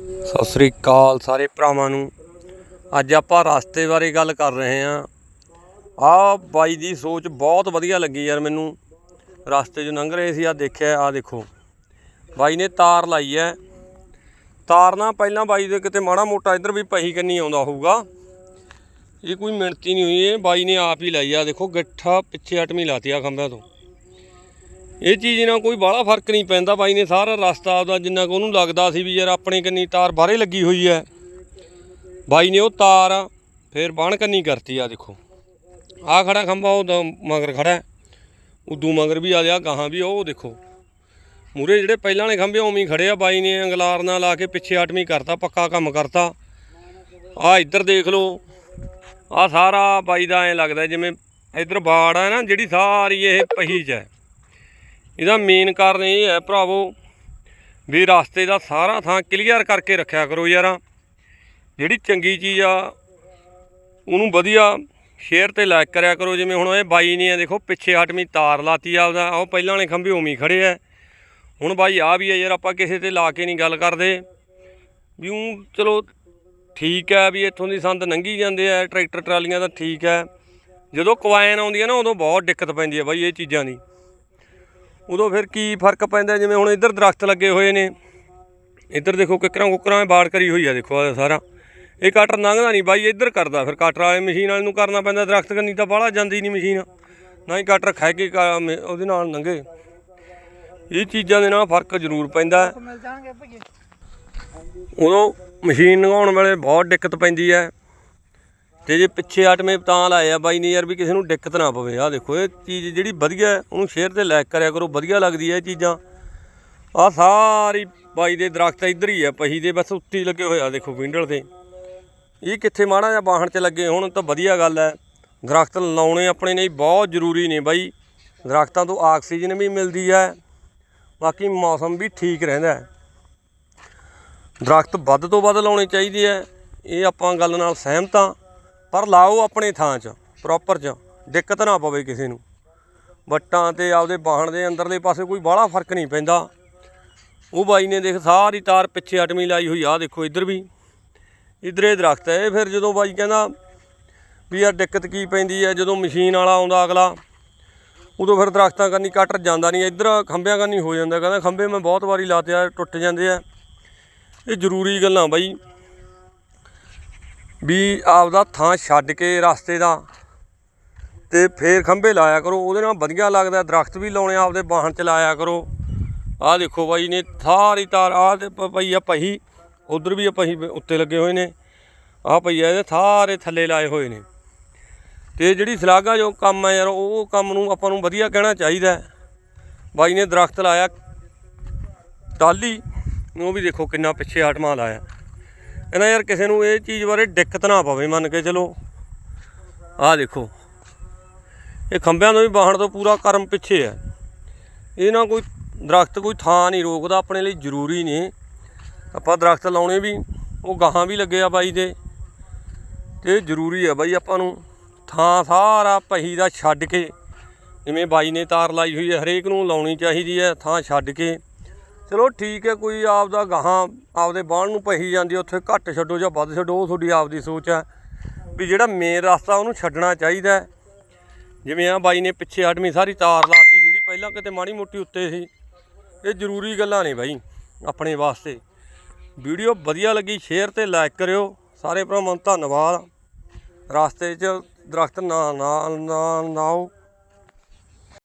ਸਤਿ ਸ੍ਰੀ ਅਕਾਲ ਸਾਰੇ ਭਰਾਵਾਂ ਨੂੰ। ਅੱਜ ਆਪਾਂ ਰਸਤੇ ਬਾਰੇ ਗੱਲ ਕਰ ਰਹੇ ਹਾਂ। ਆਹ ਬਾਈ ਦੀ ਸੋਚ ਬਹੁਤ ਵਧੀਆ ਲੱਗੀ ਯਾਰ ਮੈਨੂੰ। ਰਸਤੇ 'ਚ ਲੰਘ ਰਹੇ ਸੀ ਆ ਦੇਖਿਆ ਆ ਦੇਖੋ। ਬਾਈ ਨੇ ਤਾਰ ਲਾਈ ਹੈ। ਤਾਰ ਨਾ ਪਹਿਲਾਂ ਬਾਈ ਦੇ ਕਿਤੇ ਮਾੜਾ ਮੋਟਾ ਇੱਧਰ ਵੀ ਪਹੀ ਕੰਨੀ ਆਉਂਦਾ ਹੋਊਗਾ। ਇਹ ਕੋਈ ਮਿਣਤੀ ਨਹੀਂ ਹੋਈ, ਇਹ ਬਾਈ ਨੇ ਆਪ ਹੀ ਲਾਈ ਆ। ਦੇਖੋ, ਗਿੱਠਾ ਪਿੱਛੇ ਅਟਮੀ ਲਾਤੀ ਆ ਖੰਭਿਆਂ ਤੋਂ। ਇਹ ਚੀਜ਼ ਨਾਲ ਕੋਈ ਬਾਹਲਾ ਫ਼ਰਕ ਨਹੀਂ ਪੈਂਦਾ ਬਾਈ ਨੇ ਸਾਰਾ ਰਸਤਾ ਆਪਦਾ ਜਿੰਨਾ ਕੁ ਉਹਨੂੰ ਲੱਗਦਾ ਸੀ ਵੀ ਯਾਰ ਆਪਣੇ ਕੰਨੀ ਤਾਰ ਬਾਹਰੇ ਲੱਗੀ ਹੋਈ ਹੈ। ਬਾਈ ਨੇ ਉਹ ਤਾਰ ਫੇਰ ਬਾਣ ਕੰਨੀ ਕਰਤੀ ਆ ਦੇਖੋ। ਆ ਖੜਾ ਖੰਭਾ ਉਹ ਤਾਂ ਮਗਰ ਖੜਾ ਉਦੋਂ ਮਗਰ ਵੀ ਆ ਗਿਆ, ਗਾਹਾਂ ਵੀ ਉਹ ਦੇਖੋ। ਮੂਰੇ ਜਿਹੜੇ ਪਹਿਲਾਂ ਵਾਲੇ ਖੰਭੇ ਉਵੇਂ ਹੀ ਖੜੇ ਆ, ਬਾਈ ਨੇ ਅੰਗਲਾਰ ਨਾਲ ਲਾ ਕੇ ਪਿੱਛੇ ਅਟਮੀ ਕਰਤਾ, ਪੱਕਾ ਕੰਮ ਕਰਤਾ। ਆ ਇੱਧਰ ਦੇਖ ਲਓ ਆ ਸਾਰਾ ਬਾਈ ਦਾ ਐ ਲੱਗਦਾ ਜਿਵੇਂ ਇੱਧਰ ਬਾੜ ਹੈ ਨਾ, ਜਿਹੜੀ ਸਾਰੀ ਇਹ ਪਹੀ ਚ ਹੈ। ਇਹਦਾ ਮੇਨ ਕਾਰਨ ਇਹ ਹੈ ਭਰਾਵੋ ਵੀ ਰਸਤੇ ਦਾ ਸਾਰਾ ਥਾਂ ਕਲੀਅਰ ਕਰਕੇ ਰੱਖਿਆ ਕਰੋ ਯਾਰਾ। ਜਿਹੜੀ ਚੰਗੀ ਚੀਜ਼ ਆ, ਉਹਨੂੰ ਵਧੀਆ ਸ਼ੇਅਰ ਤੇ ਲਾਈਕ ਕਰਿਆ ਕਰੋ। ਜਿਵੇਂ ਹੁਣ ਇਹ ਬਾਈ ਨੇ ਆ, ਦੇਖੋ ਪਿੱਛੇ ਹਟਵੀਂ ਤਾਰ ਲਾਤੀ ਆਪਦਾ। ਉਹ ਪਹਿਲਾਂ ਵਾਲੇ ਖੰਭੇ ਉਮੀ ਹੀ ਖੜੇ ਆ। ਹੁਣ ਬਾਈ ਆ ਵੀ ਆ ਯਾਰ, ਆਪਾਂ ਕਿਸੇ ਤੇ ਲਾ ਕੇ ਨਹੀਂ ਗੱਲ ਕਰਦੇ। ਵੀ ਉਹ ਚਲੋ ਠੀਕ ਹੈ ਵੀ ਇੱਥੋਂ ਦੀ ਸੰਦ ਲੰਘੀ ਜਾਂਦੇ ਆ, ਟਰੈਕਟਰ ਟਰਾਲੀਆਂ ਦਾ ਠੀਕ ਹੈ ਜਦੋਂ ਕਵਾਇਨ ਆਉਂਦੀ ਹੈ ਨਾ, ਉਦੋਂ ਬਹੁਤ ਦਿੱਕਤ ਪੈਂਦੀ ਹੈ ਬਾਈ ਇਹ ਚੀਜ਼ਾਂ ਦੀ। ਉਦੋਂ ਫਿਰ ਕੀ ਫ਼ਰਕ ਪੈਂਦਾ ਜਿਵੇਂ ਹੁਣ ਇੱਧਰ ਦਰਖਤ ਲੱਗੇ ਹੋਏ ਨੇ। ਇੱਧਰ ਦੇਖੋ ਕਿਕਰਾਂ ਕੁਕਰਾਂ ਬਾੜ ਕਰੀ ਹੋਈ ਆ ਦੇਖੋ ਆਹ ਸਾਰਾ। ਇਹ ਕਟਰ ਲੰਘਦਾ ਨਹੀਂ ਬਾਈ ਇੱਧਰ ਕਰਦਾ ਫਿਰ ਕਟਰ ਵਾਲੇ ਮਸ਼ੀਨ ਵਾਲੇ ਨੂੰ ਕਰਨਾ ਪੈਂਦਾ ਦਰਖਤ ਕੰਨੀ ਤਾਂ ਬਾਹਲਾ ਜਾਂਦੀ ਨਹੀਂ ਮਸ਼ੀਨ। ਨਾ ਹੀ ਕਟਰ ਖੈ ਕੇ ਉਹਦੇ ਨਾਲ ਲੰਘੇ। ਇਹ ਚੀਜ਼ਾਂ ਦੇ ਨਾਲ ਫ਼ਰਕ ਜ਼ਰੂਰ ਪੈਂਦਾ। ਉਦੋਂ ਮਸ਼ੀਨ ਲੰਘਾਉਣ ਵੇਲੇ ਬਹੁਤ ਦਿੱਕਤ ਪੈਂਦੀ ਹੈ। ਤੇ ਜੇ ਪਿੱਛੇ ਆਟਮੇ ਤਾਂ ਲਾਏ ਆ, ਬਾਈ ਨੇ ਯਾਰ ਵੀ ਕਿਸੇ ਨੂੰ ਦਿੱਕਤ ਨਾ ਪਵੇ। ਆ ਦੇਖੋ, ਇਹ ਚੀਜ਼ ਜਿਹੜੀ ਵਧੀਆ ਉਹਨੂੰ ਸ਼ੇਅਰ ਤੇ ਲਾਈਕ ਕਰਿਆ ਕਰੋ, ਵਧੀਆ ਲੱਗਦੀ ਹੈ ਇਹ ਚੀਜ਼ਾਂ। ਆ ਸਾਰੀ ਬਾਈ ਦੇ ਦਰਖਤ ਇੱਧਰ ਹੀ ਆ, ਪਹੀ ਦੇ ਬਸ ਉੱਤੇ ਹੀ ਲੱਗੇ ਹੋਏ ਆ, ਦੇਖੋ ਵਿੰਡਲ ਤੇ। ਇਹ ਕਿੱਥੇ ਮਾੜਾ ਜਿਹਾ ਬਾਹਣ 'ਚ ਲੱਗੇ ਹੁਣ, ਤਾਂ ਵਧੀਆ ਗੱਲ ਹੈ। ਦਰਖਤ ਲਾਉਣੇ ਆਪਣੇ ਲਈ ਬਹੁਤ ਜ਼ਰੂਰੀ ਨੇ ਬਾਈ। ਦਰਖਤਾਂ ਤੋਂ ਆਕਸੀਜਨ ਵੀ ਮਿਲਦੀ ਹੈ, ਬਾਕੀ ਮੌਸਮ ਵੀ ਠੀਕ ਰਹਿੰਦਾ ਹੈ। ਦਰਖਤ ਵੱਧ ਤੋਂ ਵੱਧ ਲਾਉਣੇ ਚਾਹੀਦੇ ਆ ਇਹ ਆਪਾਂ ਗੱਲ ਨਾਲ ਸਹਿਮਤ ਹਾਂ। ਪਰ ਲਾਓ ਆਪਣੇ ਥਾਂ 'ਚ ਪ੍ਰੋਪਰ 'ਚ, ਦਿੱਕਤ ਨਾ ਪਵੇ ਕਿਸੇ ਨੂੰ। ਵੱਟਾਂ ਤੇ ਆਪਦੇ ਬਾਹਣ ਦੇ ਅੰਦਰਲੇ ਪਾਸੇ ਕੋਈ ਬਾਹਲਾ ਫ਼ਰਕ ਨਹੀਂ ਪੈਂਦਾ। ਉਹ ਬਾਈ ਨੇ ਦੇਖ ਸਾਰੀ ਤਾਰ ਪਿੱਛੇ ਅਟਮੀ ਲਾਈ ਹੋਈ ਆ ਦੇਖੋ ਇੱਧਰ ਵੀ। ਇੱਧਰ ਇਹ ਦਰਖਤ ਹੈ, ਇਹ ਫਿਰ ਜਦੋਂ ਬਾਈ ਕਹਿੰਦਾ ਵੀ ਯਾਰ ਦਿੱਕਤ ਕੀ ਪੈਂਦੀ ਹੈ, ਜਦੋਂ ਮਸ਼ੀਨ ਵਾਲਾ ਆਉਂਦਾ ਅਗਲਾ, ਉਦੋਂ ਫਿਰ ਦਰਖਤਾਂ ਕਰਨੀ ਕੱਟ ਜਾਂਦਾ ਨਹੀਂ, ਇੱਧਰ ਖੰਭਿਆਂ ਕਰਨੀ ਹੋ ਜਾਂਦਾ। ਕਹਿੰਦਾ ਖੰਭੇ ਮੈਂ ਬਹੁਤ ਵਾਰੀ ਲਾਤੇ ਆ, ਟੁੱਟ ਜਾਂਦੇ ਆ। ਇਹ ਜ਼ਰੂਰੀ ਗੱਲਾਂ ਬਾਈ। ਵੀ ਆਪਦਾ ਥਾਂ ਛੱਡ ਕੇ ਰਸਤੇ ਦਾ ਤੇ ਫੇਰ ਖੰਭੇ ਲਾਇਆ ਕਰੋ, ਉਹਦੇ ਨਾਲ ਵਧੀਆ ਲੱਗਦਾ, ਦਰਖਤ ਵੀ ਲਾਉਣੇ ਆਪਦੇ ਵਾਹਨ ਚ ਲਾਇਆ ਕਰੋ। ਆਹ ਦੇਖੋ ਬਾਈ ਨੇ ਸਾਰੀ ਤਾਰ, ਆਹ ਤੇ ਪਈ ਆ ਪਹੀ, ਉਧਰ ਵੀ ਆ ਪਹੀ ਉੱਤੇ ਲੱਗੇ ਹੋਏ ਨੇ। ਆਹ ਪਈ ਆ, ਇਹਦੇ ਸਾਰੇ ਥੱਲੇ ਲਾਏ ਹੋਏ ਨੇ। ਤੇ ਜਿਹੜੀ ਸਲਾਗਾ ਜੋ ਕੰਮ ਹੈ ਯਾਰ, ਉਹ ਕੰਮ ਨੂੰ ਆਪਾਂ ਨੂੰ ਵਧੀਆ ਕਹਿਣਾ ਚਾਹੀਦਾ ਹੈ। ਬਾਈ ਨੇ ਦਰਖਤ ਲਾਇਆ ਟਾਲੀ ਉਹ ਵੀ ਦੇਖੋ ਕਿੰਨਾ ਪਿੱਛੇ ਆਟਮਾ ਲਾਇਆ। ਇਹਨਾਂ ਯਾਰ ਕਿਸੇ ਨੂੰ ਇਹ ਚੀਜ਼ ਬਾਰੇ ਦਿੱਕਤ ਨਾ ਪਵੇ ਮੰਨ ਕੇ ਚਲੋ। ਆਹ ਦੇਖੋ। ਇਹ ਖੰਭਿਆਂ ਤੋਂ ਵੀ ਬਾਹਣ ਤੋਂ ਪੂਰਾ ਕਰਮ ਪਿੱਛੇ ਹੈ। ਇਹ ਨਾ ਕੋਈ ਦਰਖਤ ਕੋਈ ਥਾਂ ਨਹੀਂ ਰੋਕਦਾ, ਆਪਣੇ ਲਈ ਜ਼ਰੂਰੀ ਨੇ। ਆਪਾਂ ਦਰਖਤ ਲਾਉਣੇ ਵੀ, ਉਹ ਗਾਹਾਂ ਵੀ ਲੱਗੇ ਆ ਬਾਈ ਦੇ। ਤੇ ਜ਼ਰੂਰੀ ਆ ਬਾਈ ਆਪਾਂ ਨੂੰ। ਥਾਂ ਸਾਰਾ ਪਹੀ ਦਾ ਛੱਡ ਕੇ, ਜਿਵੇਂ ਬਾਈ ਨੇ ਤਾਰ ਲਾਈ ਹੋਈ ਹੈ, ਹਰੇਕ ਨੂੰ ਲਾਉਣੀ ਚਾਹੀਦੀ ਹੈ, ਥਾਂ ਛੱਡ ਕੇ। ਚਲੋ ਠੀਕ ਹੈ, ਕੋਈ ਆਪਦਾ ਗਾਹਾਂ ਆਪਦੇ ਬਾਣ ਨੂੰ ਪਹੀ ਜਾਂਦੀ ਉੱਥੇ ਘੱਟ ਛੱਡੋ ਜਾਂ ਵੱਧ ਛੱਡੋ, ਉਹ ਤੁਹਾਡੀ ਆਪ ਦੀ ਸੋਚ ਹੈ। ਵੀ ਜਿਹੜਾ ਮੇਨ ਰਸਤਾ ਉਹਨੂੰ ਛੱਡਣਾ ਚਾਹੀਦਾ ਜਿਵੇਂ ਆ ਬਾਈ ਨੇ ਪਿੱਛੇ ਹਟਵੀਂ ਸਾਰੀ ਤਾਰ ਲਾਤੀ, ਜਿਹੜੀ ਪਹਿਲਾਂ ਕਿਤੇ ਮਾੜੀ ਮੋਟੀ ਉੱਤੇ ਸੀ, ਇਹ ਜ਼ਰੂਰੀ ਗੱਲਾਂ ਨੇ ਬਾਈ, ਆਪਣੇ ਵਾਸਤੇ। ਵੀਡੀਓ ਵਧੀਆ ਲੱਗੀ ਸ਼ੇਅਰ ਤੇ ਲਾਈਕ ਕਰਿਓ। ਸਾਰੇ ਭਰਾਵਾਂ ਨੂੰ ਧੰਨਵਾਦ। ਰਸਤੇ 'ਚ ਦਰਖਤ ਨਾ ਨਾ ਨਾ ਨਾਓ